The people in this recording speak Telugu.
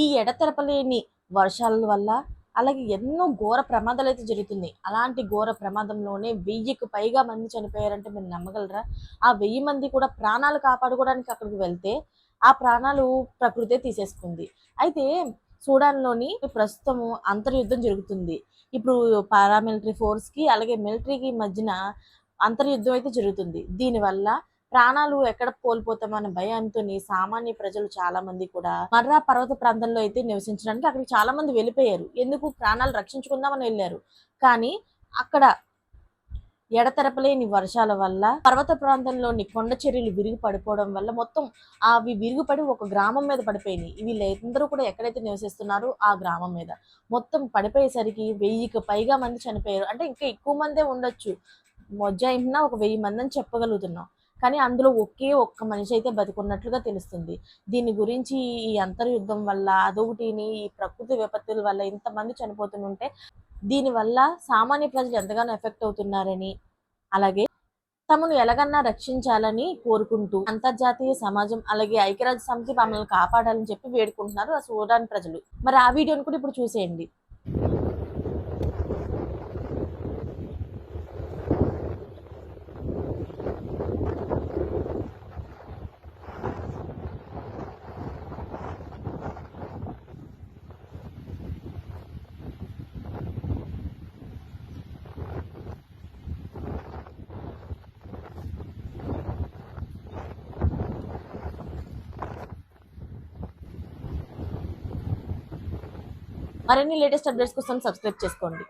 ఈ ఎడతెరపలేని వర్షాల వల్ల అలాగే ఎన్నో ఘోర ప్రమాదాలు అయితే జరుగుతున్నాయి. అలాంటి ఘోర ప్రమాదంలోనే వెయ్యికి పైగా మంది చనిపోయారంటే మీరు నమ్మగలరా? ఆ వెయ్యి మంది కూడా ప్రాణాలు కాపాడుకోవడానికి అక్కడికి వెళ్తే ఆ ప్రాణాలు ప్రకృతే తీసేసుకుంది. అయితే సూడాన్లోని ప్రస్తుతము అంతర్యుద్ధం జరుగుతుంది. ఇప్పుడు పారామిలిటరీ ఫోర్స్కి అలాగే మిలిటరీకి మధ్యన అంతర్యుద్ధం అయితే జరుగుతుంది. దీనివల్ల ప్రాణాలు ఎక్కడ కోల్పోతామన్న భయంతో సామాన్య ప్రజలు చాలా మంది కూడా మర్రా పర్వత ప్రాంతంలో అయితే నివసించడానికి అక్కడ చాలా మంది వెళ్ళిపోయారు. ఎందుకు? ప్రాణాలు రక్షించుకుందామని వెళ్ళారు. కానీ అక్కడ ఎడతెరపలేని వర్షాల వల్ల పర్వత ప్రాంతంలోని కొండ చర్యలు విరిగి పడిపోవడం వల్ల మొత్తం అవి విరిగిపడి ఒక గ్రామం మీద పడిపోయినాయి. వీళ్ళందరూ కూడా ఎక్కడైతే నివసిస్తున్నారో ఆ గ్రామం మీద. మొత్తం పడిపోయేసరికి వెయ్యికి పైగా మంది చనిపోయారు. అంటే ఇంకా ఎక్కువ మందే ఉండొచ్చు. మొజ్జాయింపున ఒక వెయ్యి మంది అని చెప్పగలుగుతున్నాం. కానీ అందులో ఒకే ఒక్క మనిషి అయితే బతికున్నట్లుగా తెలుస్తుంది. దీని గురించి ఈ అంతర్యుద్ధం వల్ల అదొకటిని ఈ ప్రకృతి విపత్తుల వల్ల ఇంతమంది చనిపోతుంటే దీనివల్ల సామాన్య ప్రజలు ఎంతగానో ఎఫెక్ట్ అవుతున్నారని అలాగే తమను ఎలాగన్నా రక్షించాలని కోరుకుంటూ అంతర్జాతీయ సమాజం అలాగే ఐక్యరాజ్య సమితి మమ్మల్ని కాపాడాలని చెప్పి వేడుకుంటున్నారు ఆ సూడాన్ ప్రజలు. మరి ఆ వీడియోని కూడా ఇప్పుడు చూసేయండి. మరిన్ని లేటెస్ట్ అప్డేట్స్ కోసం సబ్స్క్రైబ్ చేసుకోండి.